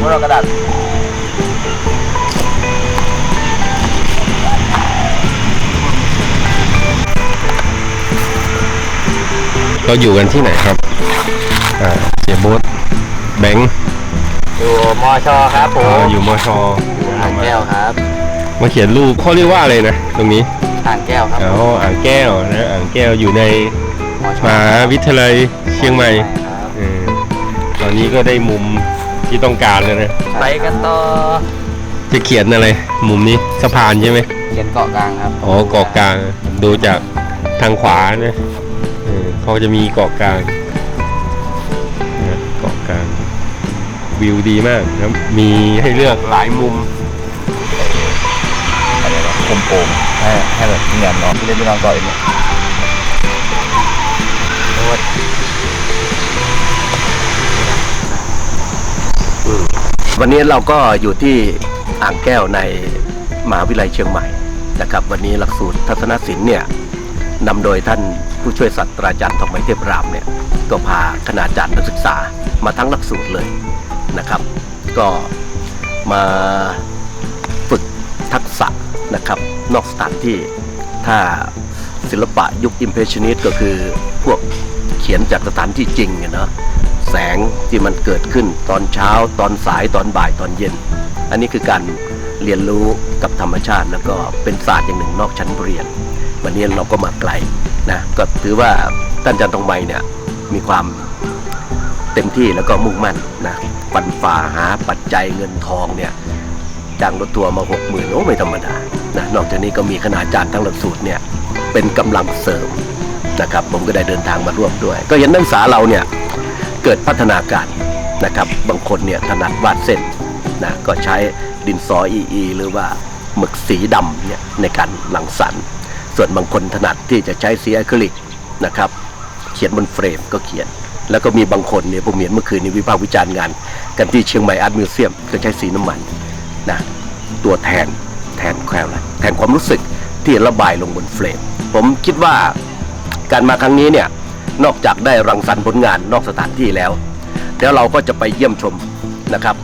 พวกเรากระดาษเราอยู่กันที่ไหนครับอ่าเสียโบ๊ทแบงค์อยู่มอชอครับผอ๋อมอยู่มชอ่างแก้วครับมาเขียนรูปเขาเรียกว่าอะไรนะตรงนี้อ่างแก้วครับอ๋ออ่างแก้วนะอ่างแก้วอยู่ในมอชอมหาวิทยาลัยเชียงใหม่ครับ เออตอนนี้ก็ได้มุม ที่ต้องการแล้วนะไปกันต่อจะเขียนอะไร มุมนี้สะพานใช่ไหมเขียนเกาะกลางครับอ๋อเกาะกลางดูจากทางขวานะเออเขาจะมีเกาะกลางนะเกาะกลางวิวดีมากนะมีให้เลือกหลายมุมอะไรวะคมโป่งให้ให้แบบเงียบเนาะเล่นไม่นอนเกาะอีกเนี่ยโวันนี้เราก็อยู่ที่อ่างแก้วในมหาวิทยาลัยเชียงใหม่นะครับ วันนี้หลักสูตรทัศนศิลป์เนี่ยนำโดยท่านผู้ช่วยศาสตราจารย์ทองไมเทพรามเนี่ยก็พาคณาจารย์นักศึกษามาทั้งหลักสูตรเลยนะครับ ก็มาฝึกทักษะนะครับ นอกสถานที่ถ้าศิลปะยุคอิมเพรสชันนิสก็คือพวกเขียนจากสถานที่จริงเนี่ยเนาะ แสงที่มันเกิดขึ้นตอนเช้า ตอนสายตอนบ่ายตอนเย็น อันนี้คือการเรียนรู้กับธรรมชาติ แล้วก็เป็นศาสตร์อย่างหนึ่งนอกชั้นเรียน วันนี้เราก็มาไกลนะก็ถือว่าท่านอาจารย์ทองใบเนี่ยมีความเต็มที่แล้วก็มุ่งมั่นนะปันฝ่าหาปัจจัยเงินทองเนี่ยจ้างรถทัวร์มาหกหมื่นโอ้ไม่ธรรมดานะนอกจากนี้ก็มีคณาจารย์ทั้งหลักสูตรเนี่ยเป็นกำลังเสริมนะครับผมก็ได้เดินทางมาร่วมด้วย ก็เห็นนักศึกษาเราเนี่ย เกิดพัฒนาการนะครับ บางคนเนี่ยถนัดวาดเส้นนะก็ใช้ดินสออีอีหรือว่าหมึกสีดำเนี่ยในการหลังสรรค์ส่วนบางคนถนัดที่จะใช้สีอะคริลิกนะครับเขียนบนเฟรมก็เขียน แล้วก็มีบางคนเนี่ยผมเห็นเมื่อคืนนี้วิพากษ์วิจารณ์งาน กันที่เชียงใหม่อาร์ตมิวเซียมก็ใช้สีน้ำมันนะตัวแทนแทนแควอะไรแทนความรู้สึกที่ระบายลงบนเฟรม ผมคิดว่าการมาครั้งนี้เนี่ย นอกจากได้รังสรรค์ผลงานนอกสถานที่แล้ว เดี๋ยวเราก็จะไปเยี่ยมชมนะครับ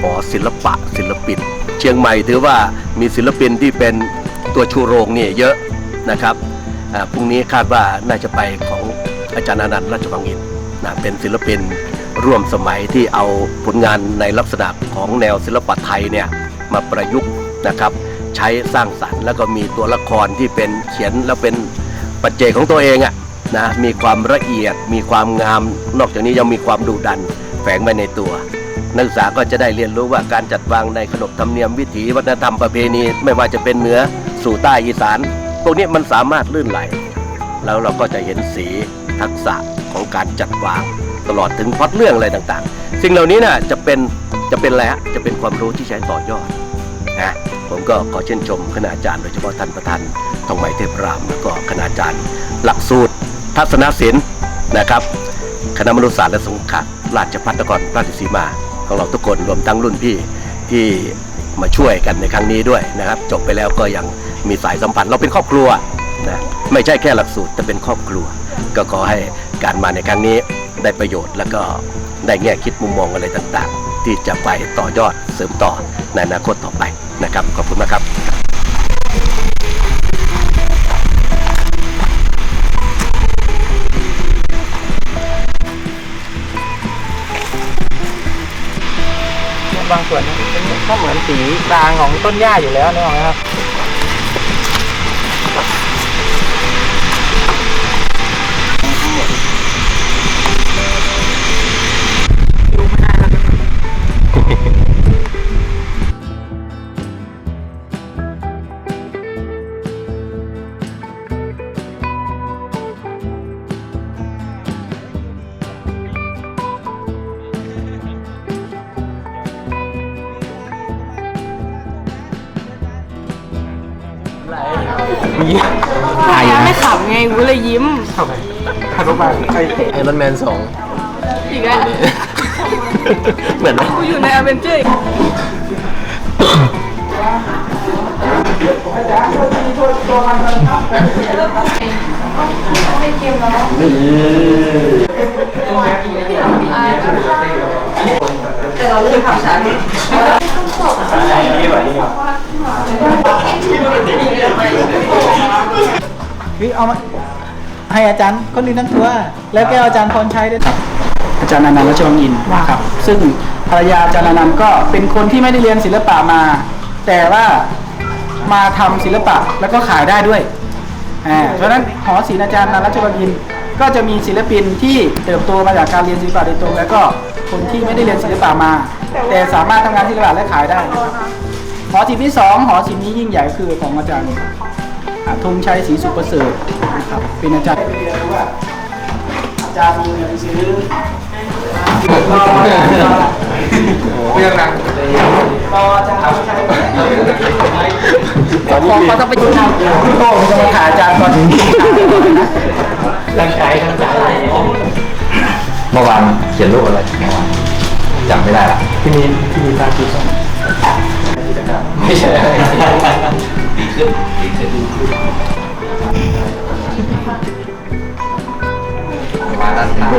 หอศิลปะศิลปิน เชียงใหม่ถือว่ามีศิลปินที่เป็นตัวชูโรงเนี่ยเยอะนะครับพรุ่งนี้คาดว่าน่าจะไปของอาจารย์อนันต์ราชวังอินนะเป็นศิลปินร่วมสมัยที่เอาผลงานในลักษณะของแนวศิลปะไทยเนี่ยมาประยุกต์นะครับใช้สร้างสรรค์แล้วก็มีตัวละครที่เป็นเขียนแล้วเป็นปัจเจกของตัวเองอะ นะมีความละเอียด มีความงาม นอกจากนี้ยังมีความดุดันแฝงไว้ในตัว นักศึกษาก็จะได้เรียนรู้ว่าการจัดวางในขนบธรรมเนียมวิถีวัฒนธรรมประเพณี ไม่ว่าจะเป็นเหนือสู่ใต้อีสานพวกนี้มันสามารถลื่นไหล แล้วเราก็จะเห็นสีทักษะของการจัดวางตลอดถึงพล็อตเรื่องอะไรต่างๆ สิ่งเหล่านี้น่ะจะเป็นจะเป็นอะไรฮะจะเป็นความรู้ที่ใช้ต่อยอดนะผมก็ขอเช่นชมคณาจารย์โดยเฉพาะท่านประธานทองไหมเทพรามแล้วก็คณาจารย์หลักสูตร ทัศนศิลป์นะครับคณะมนุษยศาสตร์และสงฆ์ราชพัฒนครราชสีมาของเราทุกคนรวมทั้งรุ่นพี่ที่มาช่วยกันในครั้งนี้ด้วยนะครับ จบไปแล้วก็ยังมีสายสัมพันธ์เราเป็นครอบครัวนะไม่ใช่แค่หลักสูตรแต่เป็นครอบครัว ก็ขอให้การมาในครั้งนี้ได้ประโยชน์แล้วก็ได้แง่คิดมุมมองอะไรต่างๆ ที่จะไปต่อยอดเสริมต่อในอนาคตต่อไปนะครับ ขอบคุณนะครับ บางส่วนมันก็เหมือนสีกลางของต้นหญ้าอยู่แล้วนะครับ ไอรอนแมนสองอีกแล้วเหมือนไหมกูอยู่ในอเวนเจอร์เคือเอามา ให้อาจารย์คนอื่นทั้งตัว แล้วแก้วอาจารย์พรชัยด้วยครับ อาจารย์อนันต์รัชวังอินทร์ครับ ซึ่งภรรยาอาจารย์อนันต์ก็เป็นคนที่ไม่ได้เรียนศิลปะมา แต่ว่ามาทำศิลปะแล้วก็ขายได้ด้วยอ่าเพราะฉะนั้นหอศิลป์อาจารย์อนันต์รัชวังอินทร์ก็จะมีศิลปินที่เติบโตมาจากการเรียนศิลปะโดยตรง แล้วก็คนที่ไม่ได้เรียนศิลปะมา แต่สามารถทำงานศิลปะและขายได้หอศิลป์ที่สองหอศิลป์นี้ยิ่งใหญ่คือของอาจารย์ ธงชัยศรีสุประเสริฐนะครับเป็นอาจารย์ไปเรียนรู้ว่าอาจารย์มีเงินซื้อเรื่องนังรออาจารย์ธงชัยขอเขาต้องไปดูนะพี่โต้จะมาถ่ายอาจารย์ก่อนถึงตั้งใจตั้งใจเมื่อวานเขียนรูปอะไรเมื่อวานจำไม่ได้ละที่มีที่มีตาที่สองไม่ใช่ดี ขึ้นดีขึ้นมาด้านข้าง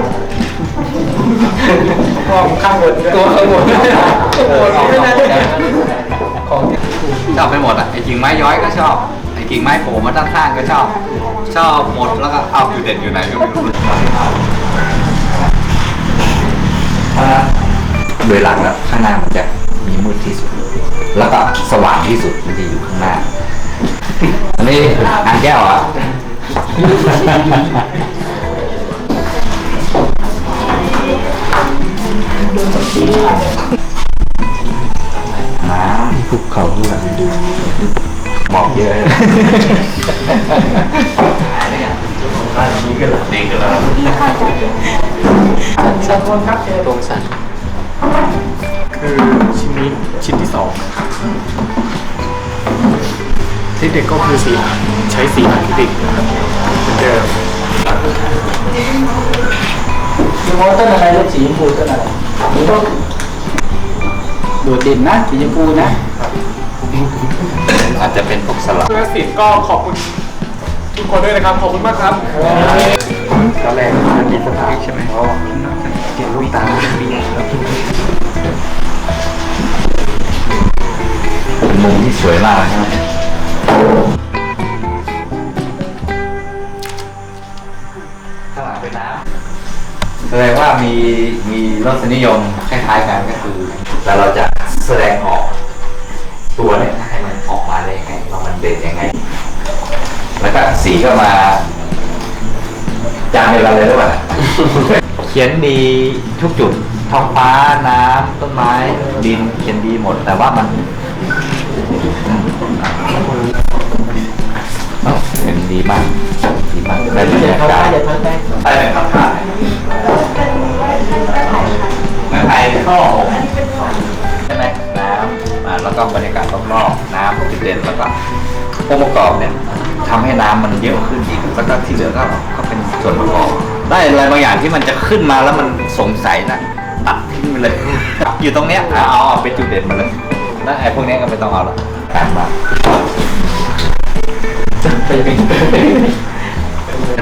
ก็ข้างบนตัวข้างบนไม่น่าจะชอบไปหมดอะไอ้กิ่งไม้ย้อยก็ชอบไอ้กิ่งไม้โผล่มาด้านข้างก็ชอบ ชอบหมดแล้วก็เอาอยู่เด่นอยู่ไหนก็ไม่รู้โดยหลักแล้วข้างหน้ามันจะมีมืดที่สุด แล้วก็สว่างที่สุดมันจะอยู่ข้างหน้า อันนี้อ่างแก้วเหรอะน้ำภูเขาด้วยหมอกเยอะเลยดีขึ้นแล้วดีขึ้นแล้วสองคนครับเจอตรงสันคือชิ้นนี้ชิ้นที่สองเทคนิคก็คือสีหางใช้สีหางที่ติดนะครับเหมือนเดิมดูว่าต้นอะไรลูกสีชมพูต้นอะไรนี่ก็โดดเด่นนะสีชมพูนะ อาจจะเป็นพวกสลับเพื่อสิทธิ์ก็ขอบคุณทุกคนด้วยนะครับ ขอบคุณมากครับตอนแรกมันมีสถานใช่ไหมอ๋อเกี่ยวลูกตามุมที่สวยมากนะครับ ข้างหลังเป็นน้ำแสดงว่ามีมีรสนิยมคล้ายๆกันก็คือแล้วเราจะแสดงออกตัวเนี่ยให้มันออกมาได้ยังไงว่ามันเด่นยังไง แล้วก็สีก็มา จานเดียวกันเลยหรือเปล่า เขียนดีทุกจุดท้องฟ้าน้ำต้นไม้ดินเขียนดีหมด แต่ว่ามัน เอ้าเขียนดีมากดีมากได้บรรยากาศอย่าทำได้ได้เลยครับถ่ายเมืองไทยก็ใช่ไหมน้ำอ่าแล้วก็บรรยากาศรอบๆน้ำจุดเด่นแล้วก็องค์ประกอบเนี่ยทำให้น้ำมันเยอะขึ้นอีกแล้วก็ที่เหลือก็ก็เป็นส่วนประกอบได้อะไรบางอย่างที่มันจะขึ้นมาแล้วมันสงสัยนะตัดทิ้งไปเลย อยู่ตรงเนี้ยเอาเอาเอาเป็นจุดเด่นมาเลยแล้วไอ้พวกเนี้ยก็ไม่ต้องเอาละตามมา เป็น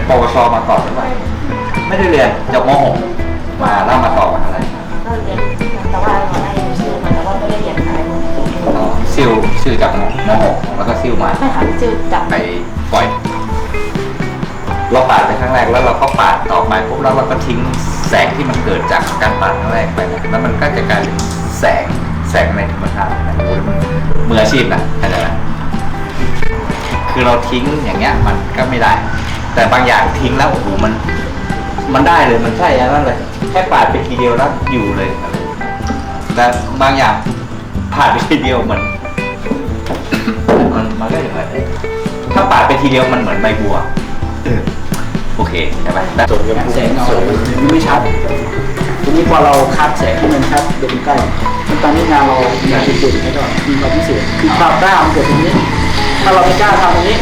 ปวชมาต่อหรือเปล่าไม่ได้เรียนจบม .6 มาแล้วมาต่อมาอะไรก็เรียนแต่ว่าเราได้ชื่อมาแต่ว่าไม่ได้เรียนอะไรอ๋อซิลซิลจากม .6 แล้วก็ซิลมาไม่ค่ะชื่อจับไปปล่อย เราปาดไปครั้งแรกแล้วเราก็ปาดต่อไปปุ๊บแล้วเราก็ทิ้งแสงที่มันเกิดจากการปาดครั้งแรกไปนะแล้วมันก็จะกลายเป็นแสงแสงในธรรมชาตินะโอ้โหมันมืออาชีพนะเข้าใจไหม คือเราทิ้งอย่างเงี้ยมันก็ไม่ได้ แต่บางอย่างทิ้งแล้วโอ้โหมัน มันได้เลยมันใช่อันนั้นเลยแค่ปาดไปทีเดียวแล้วอยู่เลยอะไรแต่บางอย่างผ่านไปทีเดียวมัน มันมันก็อย่างไรเอ๊ะถ้าปาดไปทีเดียวมันเหมือนใบบัวโอเคใช่ไหมแต่แสงเงาไม่ชัดทีนี้พอเราคัดแสงให้มันชัดเด่นใกล้ตอนนี้งานเราอยากจะเด่นให้ก่อนมีความพิเศษคือความกล้ามันเกิดตรงนี้ ถ้าเราไม่กล้าทำตรงนี้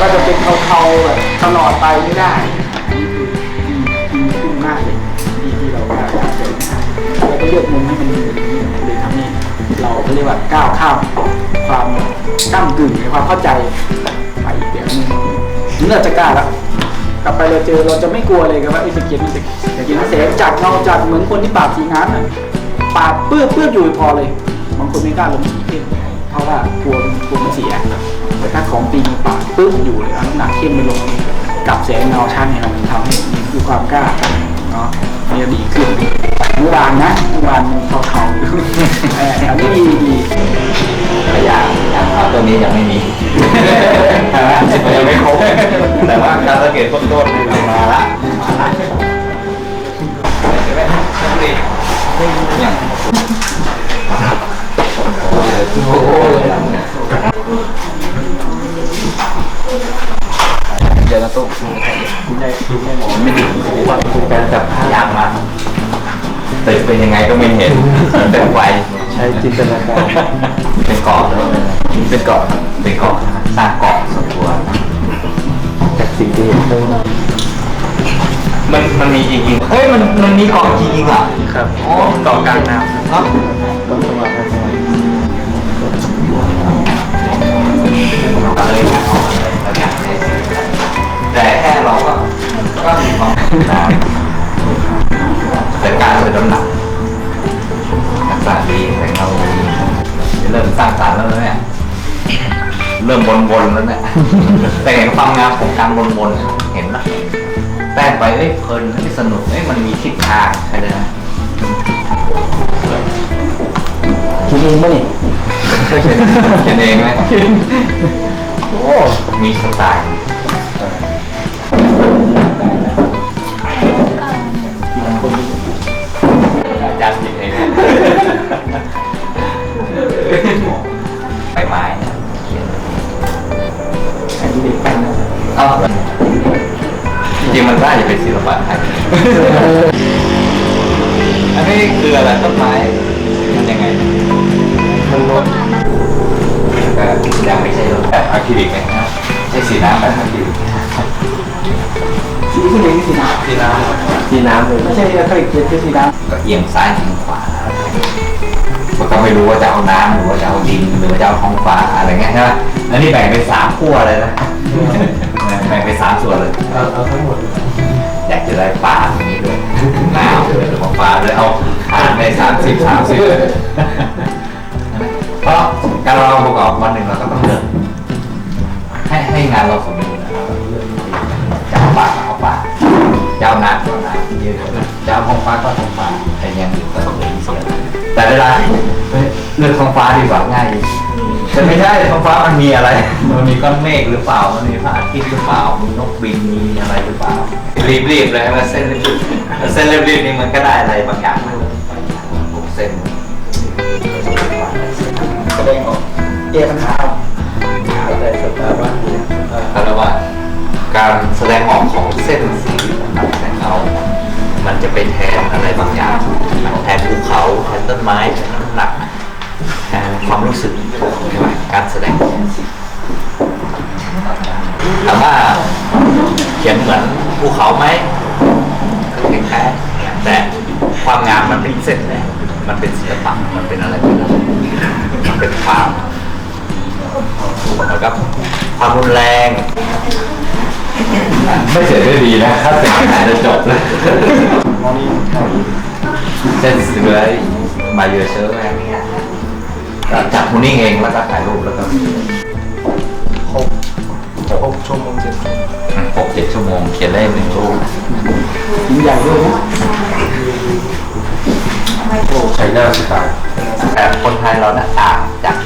ก็จะเป็นเทาๆแบบตลอดไปไม่ได้อันนี้คือดีดีขึ้นมากเลยดีที่เรากล้าทำเจอเราก็เลือกมุมให้มันดีแบบนี้เลยทำให้เราเรียกว่าก้าวข้ามความก้ากึ่งในความเข้าใจไปอีกแบบนึงนี่เราจะกล้าแล้วกลับไปเราเจอเราจะไม่กลัวเลยครับว่าไอ้สก็ตมันจะสก็ตมันเสียจัดเงาจัดเหมือนคนที่ปาบสีงานน่ะปาดเปื้อเปื้ออยู่พอเลยบางคนไม่กล้าลงสีเข้มเพราะว่ากลัวกลัวมันเสีย แต่ถ้าของตีปาดปื้ออยู่เลยเอาน้ำหนักเข้มไปลงกับแสงเงาช่างเนี่ยมันทำให้มีความกล้าเนาะเนี่ยดีขึ้นเมื่อวานนะเมื่อวานมันเทาๆอยู่เอออันนี้ดีดีพยายามอย่างเอาตัวนี้ยังไม่มีมันยังไม่ครบแต่ว่าการสังเกตต้นๆเนี่ยมันมาละมาละเห็นไหมอย่างโอ้โห เดี๋ยวเราต้อไม่ถึงว่าการจับผ้ายางมาตึกเป็นยังไงก็ไม่เห็นมันเป็นไฟใช้จินตนาการเป็นเกาะเลยเป็นเกาะเป็นเกาะสร้างเกาะส่วนตัวจากสิ่งที่เห็นตรงมันมันมีจริงๆเฮ้ยมันมันมีเกาะจริงๆเหรอครับอ๋อเกาะกลางน้ำเนาะต้นสมาธิเลยนะเรา ค่เราก็ก็มีความน้ำแต่การลยน้ำหนักทักษะดีแต่เราเริ่มสร้างสรรค์แล้วเนี่ยเริ่มวนๆแล้วเนี่ยแต่เห็นความงามของการวนๆเห็นไหมแป้งไปเอ้ยเพลินเอ้ยสนุกเอ้ยมันมีทิศทางใช่ไหมคิดเองป่ะนี่เขียเขียนเองไหมโอ้มีสไตล์ จริงๆมันน่าจะเป็นศิลปะไทยอันนี้คืออะไรต้นไม้มันยังไงมันลดก็ยังไม่ใช่รถแบบอะคริลิกนะครับใช่สีน้ำแบบอะคริลิกสีขึ้นเองสีน้สีน้ำสีน้ำเลยำไม่ใช่อะคริลิกเจ็ดคือสีน้ก็เอียงซ้ายเอียงขวามันก็ไม่รู้ว่าจะเอาน้ำหรือว่าจะเอาดินหรือว่าจะเอาท้องฟ้าอะไรเงี้ยใช่ไหมอันนี้แบ่งเป็นสามขั้วเลยนะ แบ่งเป็นสามส่วนเลย เอาเอาทั้งหมดอยากจะได้ปลาตรงนี้ด้วยน้ำด้วยหรือว่าปลาด้วยเอาหารไปสามสิบสามสิบเพราะการเราประกอบวันหนึ่งเราก็ต้องเลือกให้ให้งานเราสมบูรณ์นะครับจะเอาปลาก็เอาปลาจะเอาน้ำก็เอาน้ำเยอะๆจะเอาท้องฟ้าก็ท้องฟ้าแต่อยังอื่นก็ต้องเลยเสียแต่เวลาเฮ้ยเลือกท้องฟ้าดีกว่าง่ายดี แต่ไม่ใช่ท้องฟ้ามันมีอะไร มันมีก้อนเมฆหรือเปล่า มันมีพระอาทิตย์หรือเปล่า มีนกบิน มีอะไรหรือเปล่า รีบๆเลยมาเส้นรีบๆเส้นรีบๆนี่มันก็ได้อะไรบางอย่างหกเส้นำแสดงออกแก้ปัญหาอะไรสตาร์บัคเขาเรียกว่าการแสดงออกของเส้นสีต่างๆของเขา มันจะไปแทนอะไรบางอย่าง แทนภูเขา แทนต้นไม้แทนน้ำหนักแทน ความรู้สึกใช่ไหมการแสดงออกถามว่าเขียนเหมือนภูเขาไหมก็คล้ายๆแต่ความงามมันเป็นเส้นแหละมันเป็นศิลปะมันเป็นอะไรเป็นอะไรมันเป็นความแล้วก็ความรุนแรงไม่เสร็จได้ดีนะถ้าเสร็จอาจจะจบเลยเส้นเสือมาเยอะเชื้อแรง จับมูนิ่งเองแล้วก็ถ่ายรูปแล้วก็หกหกชั่วโมงเจ็ดหกเจ็ดชั่วโมงเขียนได้หนึ่งรูปชิ้นใหญ่ด้วยนะใช้หน้าสไตล์แต่คนไทยเราน่ะต่างจาก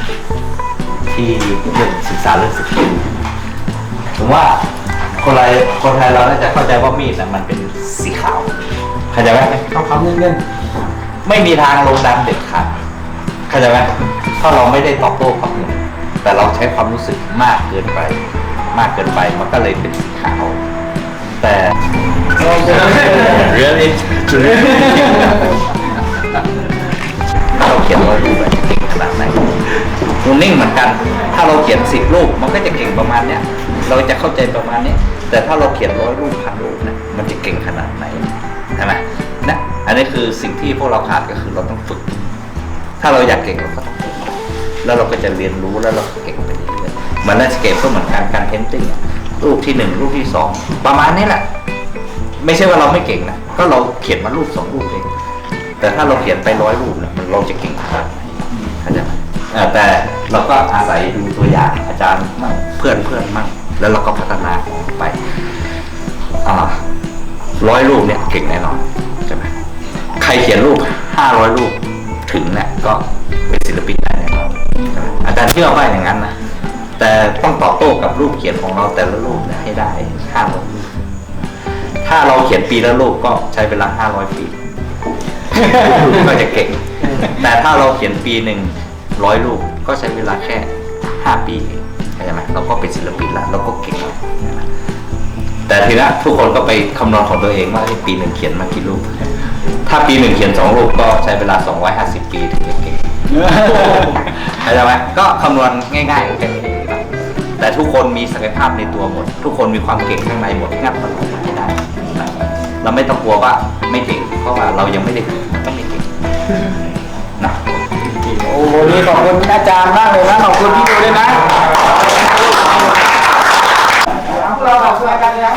ที่เรื่องศึกษาเรื่องสกิลผมว่าคนไทยคนไทยเราน่าจะเข้าใจว่ามีดน่ะมันเป็นสีขาวเข้าใจไหมเขาคำเงินเงินไม่มีทางลงดำเด็ดขาดเข้าใจไหม ถ้าเราไม่ได้ตอบโต้กับมันแต่เราใช้ความรู้สึกมากเกินไป มากเกินไปมันก็เลยเป็นสีขาว แต่ really ถ้าเราเขียนร้อยรูปแบบเก่งขนาดไหนมูนิ่งเหมือนกัน ถ้าเราเขียนสิบรูปมันก็จะเก่งประมาณเนี้ย เราจะเข้าใจประมาณนี้ แต่ถ้าเราเขียนร้อยรูปพันรูปเนี่ยมันจะเก่งขนาดไหนใช่ไหมนะ อันนี้คือสิ่งที่พวกเราขาดก็คือเราต้องฝึก ถ้าเราอยากเก่งเราก็ต้องฝึก แล้วเราก็จะเรียนรู้แล้วเราก็เก่งไปเรื่อยๆมือนแลนด์สเคปก็เหมือนกันการเพนติ้งรูปที่หนึ่งรูปที่สองประมาณนี้แหละ ไม่ใช่ว่าเราไม่เก่งนะก็เราเขียนมารูปสองรูปเองแต่ถ้าเราเขียนไปร้อยรูปเนี่ยมันเราจะเก่งขนาดไหนเข้าใจไหมแต่เราก็อาศัยดูตัวอย่างอาจารย์มั่งเพื่อนเพื่อนมั่งแล้วเราก็พัฒนาของไปร้อยรูปเนี่ยเก่งแน่นอนใช่ไหมใครเขียนรูปห้าร้อยรูปถึงเนี่ยก็เป็นศิลปินได้ จารย์เชื่อว่าอย่างนั้นนะแต่ต้องตอบโต้กับรูปเขียนของเราแต่ละรูปนี่ยให้ได้ห้าร้อยรูปถ้าเราเขียนปีละรูปก็ใช้เวลาห้าร้อยปีก็จะเก่ง แต่ถ้าเราเขียนปีหนึ่งร้อยรูปก็ใช้เวลาแค่ห้าปีเข้าใจไหมเราก็เป็นศิลปินล้วเราก็เก่งแล้วแต่ทีนี้ทุกคนก็ไปคำนวณของตัวเองว่าปีหนึ่งเขียนมากี่รูป ถ้าปีหนึ่งเขียนสองรูปก็ใช้เวลา250ปีถึงจะเก่ง เข้าใจไหมก็คำนวณง่ายๆเป็นแต่ทุกคนมีศักยภาพในตัวหมด ทุกคนมีความเก่งข้างในหมดงัดมันอดไมาได้เราไม่ต้องกลัวว่าไม่เก่งเพราะว่าเรายังไม่ได้เก่งก็ไม่เก่งนะโอ้โหนี่ขอบคุณอาจารย์มากเลยนะขอบคุณพี่ดูด้วยนะ เราขอบคุณอาจารย์แล้